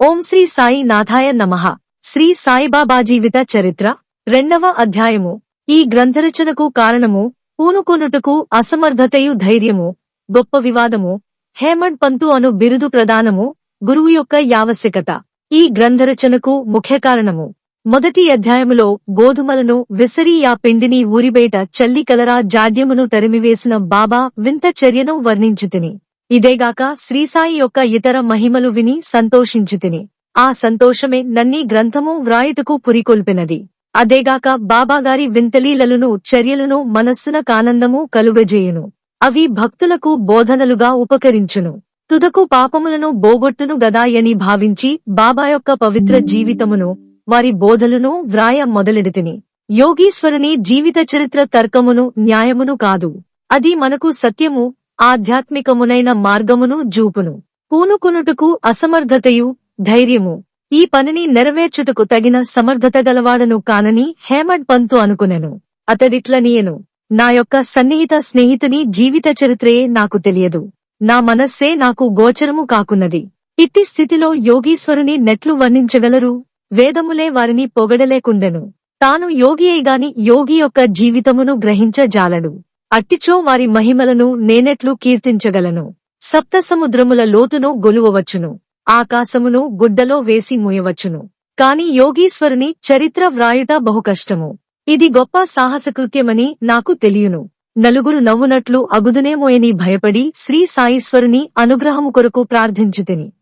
ఓం శ్రీ సాయి నాథాయ నమః. శ్రీ సాయిబాబా జీవిత చరిత్ర రెండవ అధ్యాయము. ఈ గ్రంథరచనకు కారణము పూనుకొనుటకు అసమర్థతయు ధైర్యము గొప్ప వివాదము హేమండ్ పంతు అను బిరుదు ప్రదానము గురువు యొక్క యావశ్యకత. ఈ గ్రంథరచనకు ముఖ్య కారణము. మొదటి అధ్యాయములో గోధుమలను విసరి ఆ పిండిని ఊరిబేట చల్లికలరా జాడ్యమును తరిమివేసిన బాబా వింత చర్యను వర్ణించితిని. ఇదేగాక శ్రీసాయి యొక్క ఇతర మహిమలు విని సంతోషించితిని. ఆ సంతోషమే నన్ని గ్రంథము వ్రాయుటకు పురికొల్పినది. అదేగాక బాబాగారి వింతలీలలను చర్యలను మనస్సున కానందము కలుగజేయును. అవి భక్తులకు బోధనలుగా ఉపకరించును. తుదకు పాపములను బోగొట్టును గదాయని భావించి బాబా యొక్క పవిత్ర జీవితమును వారి బోధలను వ్రాయ మొదలెడితిని. యోగీశ్వరుని జీవిత చరిత్ర తర్కమును న్యాయమును కాదు. అది మనకు సత్యము ఆధ్యాత్మికమునైన మార్గమును జూపును. పూనుకునుటకు అసమర్థతయు ధైర్యము. ఈ పనిని నెరవేర్చుటకు తగిన సమర్థత గలవాడను కానని హేమడ్ పంతు అనుకునెను. అతడిట్లనియను నా యొక్క సన్నిహిత స్నేహితుని జీవిత చరిత్రయే నాకు తెలియదు. నా మనస్సే నాకు గోచరము కాకున్నది. ఇట్టి స్థితిలో యోగీశ్వరుని నెట్లు వర్ణించగలరు? వేదములే వారిని పొగడలేకుండెను. తాను యోగియేగాని యోగి యొక్క జీవితమును గ్రహించజాలడు. అట్టిచో వారి మహిమలను నేనెట్లు కీర్తించగలను. సప్త సముద్రముల లోతును గొలువవచ్చును. ఆకాశమును గుడ్డలో వేసి మూయవచ్చును. కాని యోగీశ్వరుని చరిత్ర వ్రాయుట బహు కష్టము ఇది గొప్ప సాహసకృత్యమని నాకు తెలియను. నలుగురు నవ్వునట్లు అగుదునేమోయని భయపడి శ్రీ సాయీశ్వరుని అనుగ్రహము కొరకు ప్రార్థించుతిని.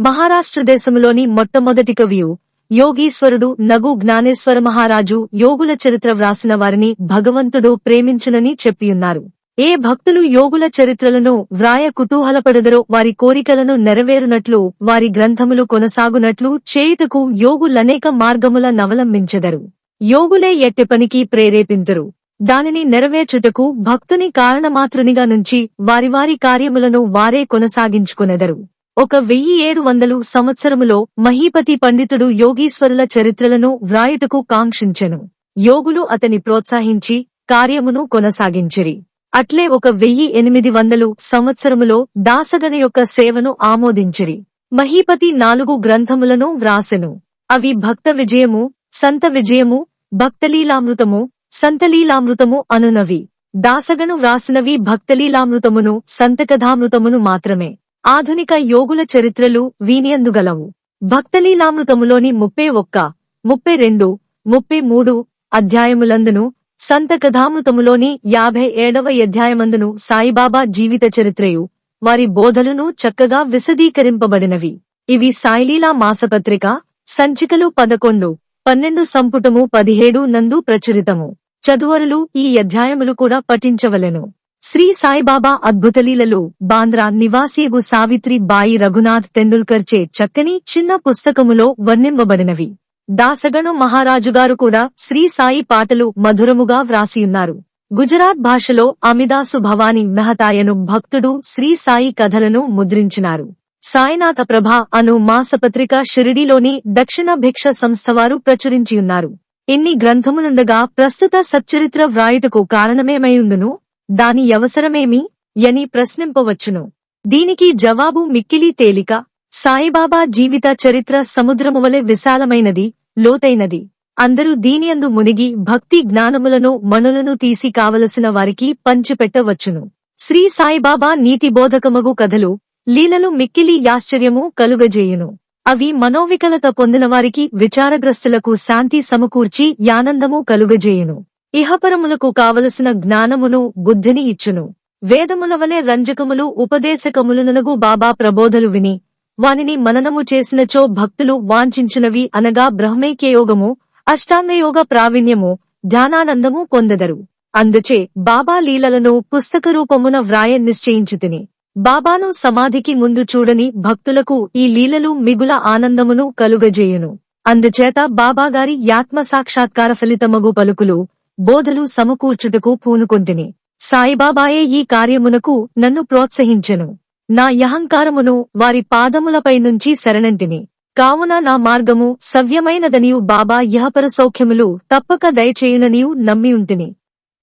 మహారాష్ట్ర దేశములోని మొట్టమొదటి కవియు యోగీశ్వరుడు నగు జ్ఞానేశ్వర మహారాజు యోగుల చరిత్ర వ్రాసిన వారిని భగవంతుడు ప్రేమించునని చెప్పియున్నారు. ఏ భక్తులు యోగుల చరిత్రలను వ్రాయ కుతూహలపడదరో వారి కోరికలను నెరవేరునట్లు వారి గ్రంథములు కొనసాగునట్లు చేయుటకు యోగులనేక మార్గముల నవలంబించెదరు. యోగులే ఎట్టి పనికి ప్రేరేపింతురు. దానిని నెరవేర్చుటకు భక్తుని కారణమాతృనిగా నుంచి వారి వారి కార్యములను వారే కొనసాగించుకునెదరు. ఒక వెయ్యి ఏడు వందలు సంవత్సరములో మహీపతి పండితుడు యోగీశ్వరుల చరిత్రలను వ్రాయుటకు కాంక్షించెను. యోగులు అతని ప్రోత్సహించి కార్యమును కొనసాగించిరి. అట్లే ఒక వెయ్యి ఎనిమిది వందలు సంవత్సరములో దాసగణ యొక్క సేవను ఆమోదించిరి. మహీపతి నాలుగు గ్రంథములను వ్రాసెను. అవి భక్త విజయము సంత విజయము భక్తలీలామృతము సంతలీలామృతము అనునవి. దాసగను వ్రాసినవి భక్తలీలామృతమును సంతకథామృతమును మాత్రమే. ఆధునిక యోగుల చరిత్రలు వీనియందుగలవు. భక్తలీలామృతములోని ముప్పై ఒక్క ముప్పై రెండు ముప్పై మూడు అధ్యాయములందును సంత కథామృతములోని యాభై ఏడవ అధ్యాయమందును సాయిబాబా జీవిత చరిత్రయు వారి బోధలను చక్కగా విశదీకరింపబడినవి. ఇవి సాయిలీలా మాసపత్రిక సంచికలు పదకొండు పన్నెండు సంపుటము పదిహేడు నందు ప్రచురితము. చదువరులు ఈ అధ్యాయములు కూడా పఠించవలెను. శ్రీ సాయిబాబా అద్భుతలీలలో బాంద్రా నివాసియగు సావిత్రి బాయి రఘునాథ్ తెండూల్కర్ చే చక్కని చిన్న పుస్తకములో వర్ణింపబడినవి. దాసగణు మహారాజుగారు కూడా శ్రీ సాయి పాటలు మధురముగా వ్రాసియున్నారు. గుజరాత్ భాషలో అమిదాసు భవాని మెహతాయను భక్తుడు శ్రీ సాయి కథలను ముద్రించినారు. సాయినాథ ప్రభ అను మాసపత్రిక షిరిడీలోని దక్షిణ భిక్ష సంస్థవారు ప్రచురించియున్నారు. ఇన్ని గ్రంథములుండగా ప్రస్తుత సచ్చరిత్ర వ్రాయుటకు కారణమేమైయుండును? దాని అవసరమేమి యని ప్రశ్నింపవచ్చును. దీనికి జవాబు మిక్కిలి తేలిక సాయిబాబా జీవిత చరిత్ర సముద్రమువలె విశాలమైనది లోతైనది. అందరూ దీనియందు మునిగి భక్తి జ్ఞానములను మనులను తీసి కావలసిన వారికి పంచిపెట్టవచ్చును. శ్రీ సాయిబాబా నీతిబోధకమగు కథలు లీలలు మిక్కిలి యాశ్చర్యము కలుగజేయును. అవి మనోవికలత పొందినవారికి విచారగ్రస్తులకు శాంతి సమకూర్చి యానందము కలుగజేయును. ఇహపరములకు కావలసిన జ్ఞానమును బుద్ధిని ఇచ్చును. వేదముల వలె రంజకములు ఉపదేశకములునగు బాబా ప్రబోధలు విని వానిని మననము చేసినచో భక్తులు వాంఛించినవి అనగా బ్రహ్మైక్యయోగము అష్టాంగయోగ ప్రావీణ్యము ధ్యానానందము పొందదరు. అందుచే బాబా లీలలను పుస్తక రూపమున వ్రాయ నిశ్చయించితిని. బాబాను సమాధికి ముందు చూడని భక్తులకు ఈ లీలలు మిగుల ఆనందమును కలుగజేయును. అందుచేత బాబాగారి యాత్మ సాక్షాత్కార ఫలితమగు పలుకులు బోధలు సమకూర్చుటకు పూనుకొంటిని. సాయిబాబాయే ఈ కార్యమునకు నన్ను ప్రోత్సహించెను. నా యహంకారమును వారి పాదములపై నుంచి శరణంటిని. కావున నా మార్గము సవ్యమైనదనియు బాబా యహపర సౌఖ్యములు తప్పక దయచేయుననియు నమ్మియుంటిని.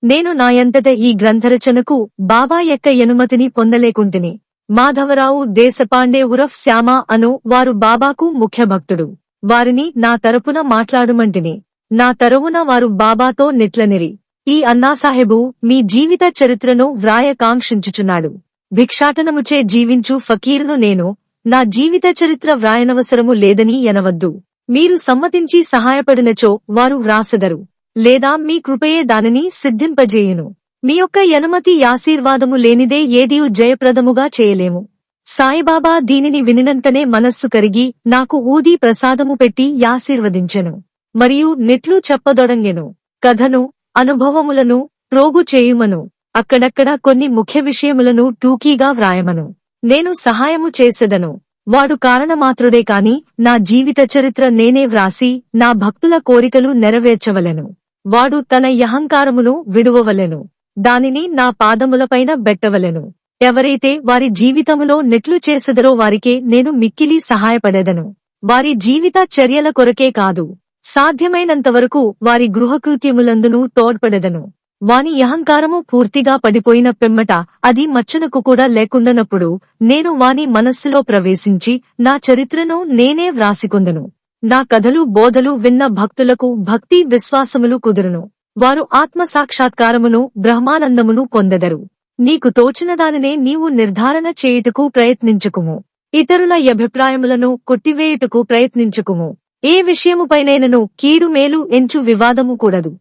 నేను నాయంతట ఈ గ్రంథరచనకు బాబా యొక్క ఎనుమతిని పొందలేకుంటిని. మాధవరావు దేశపాండే ఉరఫ్ శ్యామ అను వారు బాబాకు ముఖ్య భక్తుడు వారిని నా తరపున మాట్లాడుమంటిని. నా తరవున వారు బాబాతో నెట్లనిరి. ఈ అన్నాసాహెబు మీ జీవిత చరిత్రను వ్రాయకాంక్షించుచున్నాడు. భిక్షాటనముచే జీవించు ఫకీరును నేను నా జీవిత చరిత్ర వ్రాయనవసరము లేదని ఎనవద్దు. మీరు సమ్మతించి సహాయపడినచో వారు వ్రాసెదరు. లేదా మీ కృపయే దానిని సిద్ధింపజేయును. మీ యొక్క యనుమతి యాశీర్వాదము లేనిదే ఏదియు జయప్రదముగా చేయలేము. సాయిబాబా దీనిని వినినంతనే మనస్సు కరిగి నాకు ఊదీ ప్రసాదము పెట్టి యాశీర్వదించెను. మరియు నెట్లు చెప్పదొడంగెను. కథను అనుభవములను ప్రోగు చేయుమను. అక్కడక్కడ కొన్ని ముఖ్య విషయములను టూకీగా వ్రాయమను. నేను సహాయము చేసెదను. వాడు కారణమాత్రుడే కాని నా జీవిత చరిత్ర నేనే వ్రాసి నా భక్తుల కోరికలు నెరవేర్చవలెను. వాడు తన యహంకారమును విడువవలెను. దానిని నా పాదములపైన బెట్టవలెను. ఎవరైతే వారి జీవితములో నెట్లు చేసెదరో వారికే నేను మిక్కిలి సహాయపడెదను. వారి జీవిత చర్యల కొరకే కాదు. సాధ్యమైనంతవరకు వారి గృహకృత్యములందునూ తోడ్పడెదను. వాని అహంకారము పూర్తిగా పడిపోయిన పెమ్మట అది మచ్చనకు కూడా లేకుండనప్పుడు నేను వాని మనస్సులో ప్రవేశించి నా చరిత్రను నేనే వ్రాసికొందను. నా కథలు బోధలు విన్న భక్తులకు భక్తి విశ్వాసములు కుదురును. వారు ఆత్మ సాక్షాత్కారమును బ్రహ్మానందమును పొందెదరు. నీకు తోచిన దానినే నీవు నిర్ధారణ చేయుటకు ప్రయత్నించుకుము. ఇతరుల అభిప్రాయములను కొట్టివేయుటకు ప్రయత్నించుకుము. ఏ విషయముపైనైనను కీడు మేలు ఎంచు వివాదము కూడదు.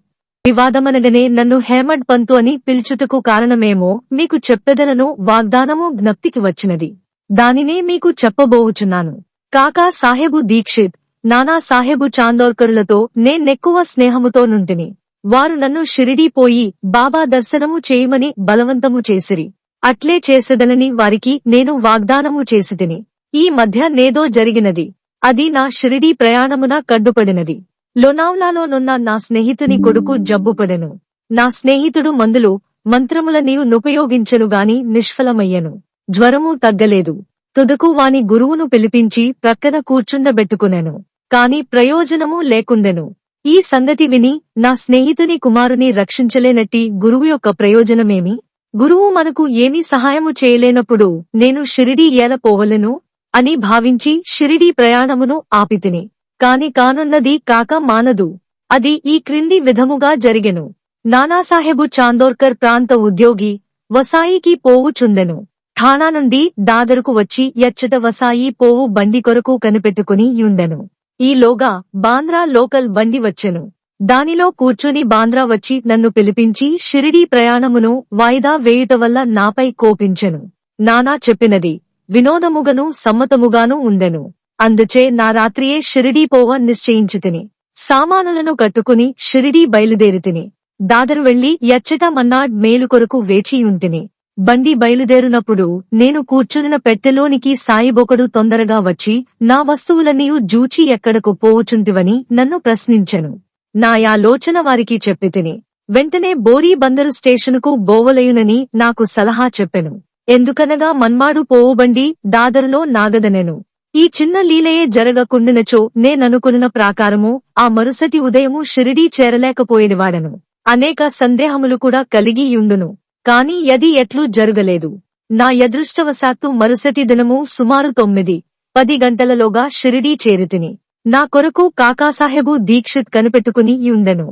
వివాదమనగనే నన్ను హేమడ్ పంతు అని పిలుచుటకు కారణమేమో మీకు చెప్పెదనను వాగ్దానము జ్ఞప్తికి వచ్చినది. దానినే మీకు చెప్పబోవుచున్నాను. కాకా సాహెబు దీక్షిత్ నానా సాహెబు చాందోర్కరులతో నేనెక్కువ స్నేహముతో నుంటిని. వారు నన్ను షిరిడీ పోయి బాబా దర్శనము చేయమని బలవంతము చేసిరి. అట్లే చేసెదనని వారికి నేను వాగ్దానము చేసితిని. ఈ మధ్య నేదో జరిగినది. అది నా షిరిడీ ప్రయాణమున కడ్డుపడినది. లోనావ్లాలోనున్న నా స్నేహితుని కొడుకు జబ్బుపడెను. నా స్నేహితుడు మందులు మంత్రముల నీవు గాని నిష్ఫలమయ్యను. జ్వరము తగ్గలేదు. తుదకు వాని గురువును పిలిపించి ప్రక్కన కూర్చుండబెట్టుకునెను. కాని ప్రయోజనము లేకుండెను. ఈ సంగతి విని నా స్నేహితుని కుమారుని రక్షించలేనట్టి గురువు యొక్క ప్రయోజనమేమి? గురువు మనకు ఏమీ సహాయము చేయలేనప్పుడు నేను షిరిడీ ఏల పోవలను? అని భావించి షిరిడీ ప్రయాణమును ఆపితిని. కాని కానున్నది కాక మానదు. అది ఈ క్రింది విధముగా జరిగెను. నానాసాహెబు చాందోర్కర్ ప్రాంత ఉద్యోగి వసాయికి పోవుచుండెను. ఠాణా నుండి దాదరుకు వచ్చి ఎచ్చట వసాయి పోవు బండి కొరకు కనిపెట్టుకుని యుండెను. ఈలోగా బాంద్రా లోకల్ బండి వచ్చెను. దానిలో కూర్చుని బాంద్రా వచ్చి నన్ను పిలిపించి షిరిడీ ప్రయాణమును వాయిదా వేయుట వల్ల నాపై కోపించెను. నానా చెప్పినది. వినోదముగను సమ్మతముగాను ఉండెను. అందుచే నా రాత్రియే షిరిడీ పోవ నిశ్చయించితిని. సామానులను కట్టుకుని షిరిడీ బయలుదేరితిని. దాదరు వెళ్ళి ఎచ్చట మన్నాడ్ మేలు కొరకు వేచియుంటిని బండి బయలుదేరునప్పుడు నేను కూర్చునిన పెట్టెలోనికి సాయిబొకడు తొందరగా వచ్చి నా వస్తువులన్నీయు జూచి ఎక్కడకు పోవుచుంటివని నన్ను ప్రశ్నించెను. నాయాలోచన వారికి చెప్పితిని. వెంటనే బోరీ బందరు స్టేషనుకు బోవలయునని నాకు సలహా చెప్పెను. ఎందుకనగా మన్మాడు పోవుబండి దాదరులో నాగదనెను. ఈ చిన్న లీలయే జరగకుండినచో నేననుకున్న ప్రాకారము ఆ మరుసటి ఉదయము షిరిడీ చేరలేకపోయేవాడను అనేక సందేహములు కూడా కలిగియుండును. కాని యది ఎట్లు జరగలేదు. నా యదృష్టవశాత్తు మరుసటి దినము సుమారు తొమ్మిది పది గంటలలోగా షిరిడీ చేరితిని. నా కొరకు కాకాసాహెబు దీక్షిత్ కనిపెట్టుకుని యుండెను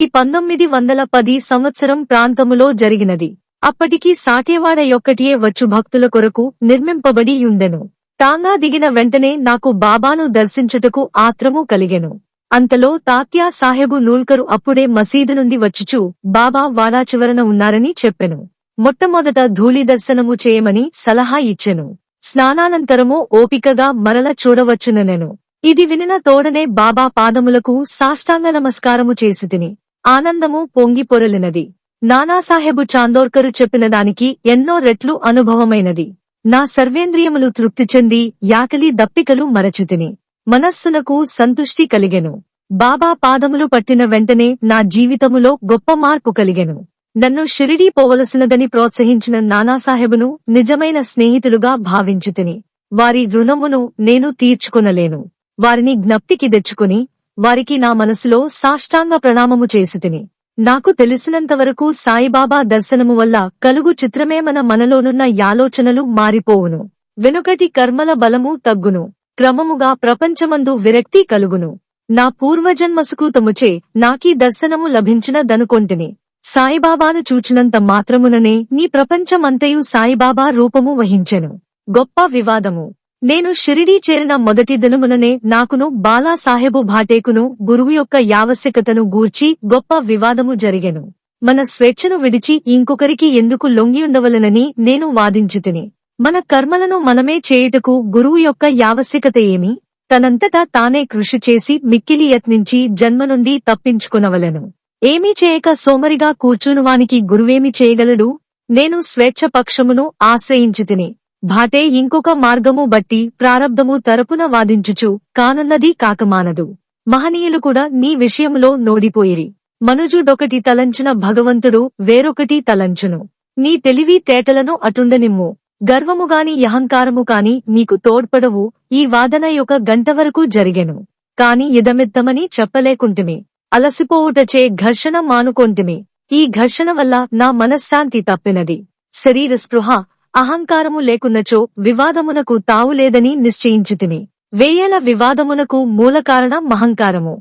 ఈ పంతొమ్మిది వందల పది సంవత్సరం ప్రాంతములో జరిగినది. అప్పటికి సాటేవాడ యొక్కటియే వచ్చు భక్తుల కొరకు నిర్మింపబడి యుండెను టాంగా దిగిన వెంటనే నాకు బాబాను దర్శించుటకు ఆత్రము కలిగెను. అంతలో తాత్యా సాహెబు నూల్కరు అప్పుడే మసీదు నుండి వచ్చుచూ బాబా వాడా చివరన ఉన్నారని చెప్పెను. మొట్టమొదట ధూళి దర్శనము చేయమని సలహా ఇచ్చెను. స్నానానంతరము ఓపికగా మరల చూడవచ్చుననెను. ఇది వినిన తోడనే బాబా పాదములకు సాష్టాంగ నమస్కారము చేసి తిని ఆనందము పొంగి పొరలినది. నానాసాహెబు చాందోర్కరు చెప్పిన దానికి ఎన్నో రెట్లు అనుభవమైనది. నా సర్వేంద్రియములు తృప్తి చెంది యాకలి దప్పికలు మరచితిని. మనస్సునకు సంతుష్టి కలిగెను. బాబా పాదములు పట్టిన వెంటనే నా జీవితములో గొప్ప మార్పు కలిగెను. నన్ను షిరిడీ పోవలసినదని ప్రోత్సహించిన నానాసాహెబును నిజమైన స్నేహితులుగా భావించితిని. వారి రుణమును నేను తీర్చుకొనలేను. వారిని జ్ఞప్తికి తెచ్చుకుని వారికి నా మనసులో సాష్టాంగ ప్రణామము చేసితిని. నాకు తెలిసినంతవరకు సాయిబాబా దర్శనము వల్ల కలుగు చిత్రమే మన మనలోనున్న యాలోచనలు మారిపోవును. వెనుకటి కర్మల బలము తగ్గును. క్రమముగా ప్రపంచమందు విరక్తి కలుగును. నా పూర్వజన్మసుకూతముచే నాకీ దర్శనము లభించిన దనుకొంటిని సాయిబాబాను చూచినంత మాత్రముననే నీ ప్రపంచమంతయు సాయిబాబా రూపము వహించెను. గొప్ప వివాదము. నేను షిరిడీ చేరిన మొదటి దినముననే నాకును బాలాసాహెబు భాటేకును గురువు యొక్క యావశ్యకతను గూర్చి గొప్ప వివాదము జరిగెను. మన స్వేచ్ఛను విడిచి ఇంకొకరికి ఎందుకు లొంగియుండవలనని నేను వాదించితిని. మన కర్మలను మనమే చేయుటకు గురువు యొక్క యావశ్యకత ఏమి? తనంతటా తానే కృషి చేసి మిక్కిలి యత్నించి జన్మ నుండి తప్పించుకునవలెను. ఏమీ చేయక సోమరిగా కూర్చునువానికి గురువేమి చేయగలడు? నేను స్వేచ్ఛ పక్షమును ఆశ్రయించితిని. భాటే ఇంకొక మార్గము బట్టి ప్రారబ్ధము తరపున వాదించుచు కానున్నది కాకమానదు. మహనీయులు కూడా నీ విషయంలో నోడిపోయిరి. మనుజుడొకటి తలంచిన భగవంతుడు వేరొకటి తలంచును. నీ తెలివి తేటలను అటుండనిమ్ము. గర్వముగాని అహంకారము కాని నీకు తోడ్పడవు. ఈ వాదన యొక్క గంట వరకు జరిగెను. కాని ఇదమిత్తమని చెప్పలేకుంటిమి. అలసిపోవుటచే ఘర్షణ మానుకొంటిమి. ఈ ఘర్షణ వల్ల నా మనశ్శాంతి తప్పినది. శరీర స్పృహ అహంకారము లేకున్నచో వివాదమునకు తావులేదని నిశ్చయించితిని వేయేల వివాదమునకు మూలకారణం మహంకారము.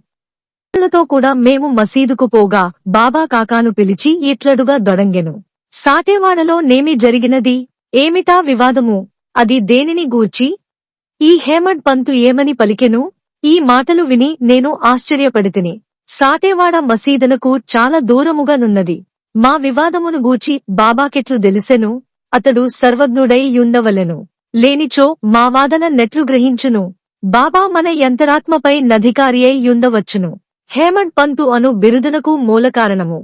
తో కూడా మేము మసీదుకు పోగా బాబా కాకాను పిలిచి ఇట్లడుగా దొడంగెను. సాటేవాడలో నేమి జరిగినది? ఏమిటా వివాదము? అది దేనిని గూర్చి? ఈ హేమడ్ పంతు ఏమని పలికెను? ఈ మాటలు విని నేను ఆశ్చర్యపడితిని. సాటేవాడ మసీదునకు చాలా దూరముగానున్నది మా వివాదమును గూర్చి బాబాకెట్లు దెలిసెను? అతడు సర్వజ్ఞుడై యుండవలెను లేనిచో మా వాదన నెట్లు గ్రహించును. బాబా మన యంత్రాత్మపై నధికారి అయి యుండవచ్చును హేమడ్ పంతు అను బిరుదునకు మూలకారణము.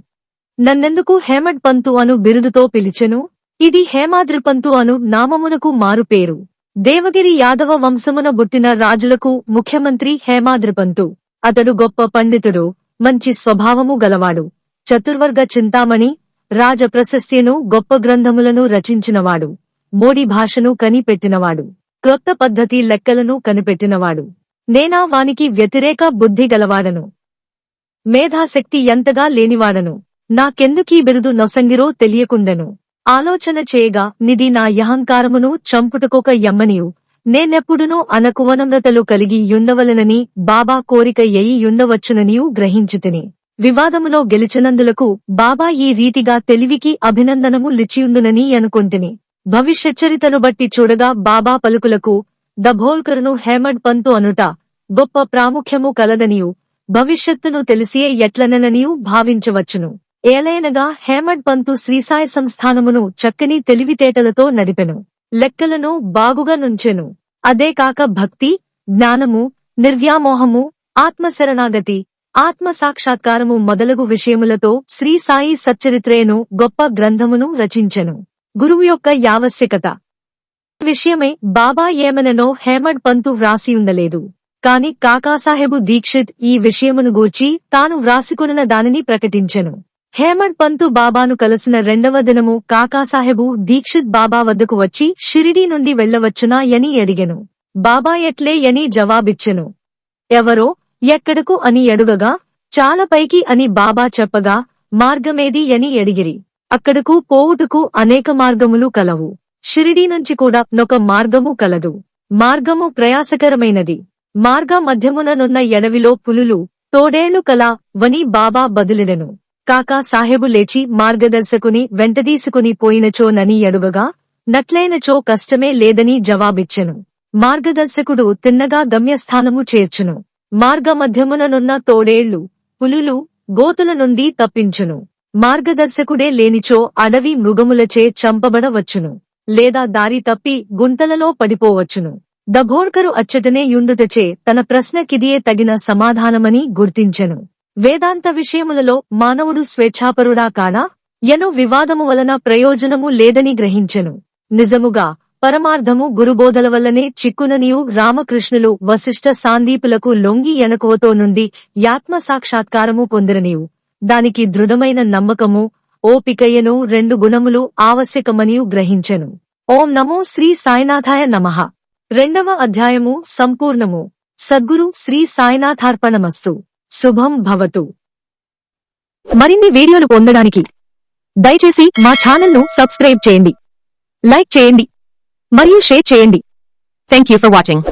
నన్నెందుకు హేమడ్ పంతు అను బిరుదుతో పిలిచెను? ఇది హేమాద్రిపంతు అను నామమునకు మారుపేరు దేవగిరి యాదవ వంశమున బుట్టిన రాజులకు ముఖ్యమంత్రి హేమాద్రిపంతు అతడు గొప్ప పండితుడు మంచి స్వభావము గలవాడు. చతుర్వర్గ చింతామణి రాజ ప్రశస్త్యను గొప్ప గ్రంథములను రచించినవాడు. మోడీ భాషను కనిపెట్టినవాడు. క్రొత్త పద్ధతి లెక్కలను కనిపెట్టినవాడు. నేనా వానికి వ్యతిరేక బుద్ధి గలవాడను. మేధాశక్తి ఎంతగా లేనివాడను. నాకెందుకీ బిరుదు నొసంగిరో తెలియకుండెను. ఆలోచన చేయగా నిది నా యహంకారమును చంపుటకొక యమ్మనియు. నేనెప్పుడునూ అనకువనమ్రతలు కలిగి యుండవలనని బాబా కోరిక ఎయి యుండవచ్చుననియూ గ్రహించితిని. వివాదములో గెలిచినందులకు బాబా ఈ రీతిగా తెలివికి అభినందనము లిచియుండునని అనుకుంటుని. భవిష్యచ్చరితను బట్టి చూడగా బాబా పలుకులకు దభోల్కరును హేమడ్ పంతు అనుట గొప్ప ప్రాముఖ్యము కలదనియు భవిష్యత్తును తెలిసియే ఎట్లనననియు భావించవచ్చును. ఏలైనగా హేమడ్ పంతు శ్రీసాయి సంస్థానమును చక్కని తెలివితేటలతో నడిపెను. లెక్కలను బాగుగా నుంచెను. అదే కాక భక్తి జ్ఞానము నిర్వ్యామోహము ఆత్మశరణాగతి ఆత్మ సాక్షాత్కారము మొదలగు విషయములతో శ్రీ సాయి సచ్చరిత్రేను గొప్ప గ్రంథమును రచించెను. గురువు యొక్క యావశ్యకత. విషయమే బాబా ఏమననో హేమడ్ పంతు వ్రాసియుండలేదు. కాని కాకాసాహెబు దీక్షిత్ ఈ విషయమును గూర్చి తాను వ్రాసికొనిన దానిని ప్రకటించెను. హేమడ్ పంతు బాబాను కలిసిన రెండవ దినము కాకాసాహెబు దీక్షిత్ బాబా వద్దకు వచ్చి షిరిడీ నుండి వెళ్ళవచ్చునా అని అడిగెను. బాబా ఎట్లే అని జవాబిచ్చెను. ఎవరో ఎక్కడకు అని ఎడుగగా చాలా పైకి అని బాబా చెప్పగా మార్గమేది అని ఎడిగిరి. అక్కడకు పోవుటకు అనేక మార్గములు కలవు. షిరిడీ నుంచి కూడా నొక మార్గము కలదు. మార్గము ప్రయాసకరమైనది. మార్గ మధ్యముననున్న ఎడవిలో పులులు తోడేళ్ళు కల వని బాబా బదులిడెను. కాకా సాహెబు లేచి మార్గదర్శకుని వెంటదీసుకుని పోయినచో నని నట్లైనచో కష్టమే లేదని జవాబిచ్చెను. మార్గదర్శకుడు తిన్నగా గమ్యస్థానము చేర్చును. మార్గమధ్యముననున్న తోడేళ్ళు పులులు గోతుల నుండి తప్పించును. మార్గదర్శకుడే లేనిచో అడవి మృగములచే చంపబడవచ్చును లేదా దారి తప్పి గుంటలలో పడిపోవచ్చును. దఘోర్కరు అచ్చటనే యుండుటచే తన ప్రశ్నకిదియే తగిన సమాధానమని గుర్తించెను. వేదాంత విషయములలో మానవుడు స్వేచ్ఛాపరుడా కాడా ఎను వివాదము వలన ప్రయోజనము లేదని గ్రహించెను. నిజముగా పరమార్థము గురుబోధల వల్లనే చిక్కుననియు రామకృష్ణులు వశిష్ఠ సాందీపులకు లొంగి ఎనకోతో నుండి యాత్మ సాక్షాత్కారము పొందిరనియు. దానికి దృఢమైన నమ్మకము ఓపికయ్యను రెండు గుణములు ఆవశ్యకమనియు గ్రహించెను. ఓం నమో శ్రీ సాయినాథాయ నమః. రెండవ అధ్యాయము సంపూర్ణము. సద్గురు శ్రీ సాయినాథార్పణమస్తు. శుభం భవతు. మరిన్ని వీడియోలు పొందడానికి దయచేసి మా ఛానల్ను సబ్స్క్రైబ్ చేయండి. లైక్ చేయండి. మరియు షేర్ చేయండి. Thank you for watching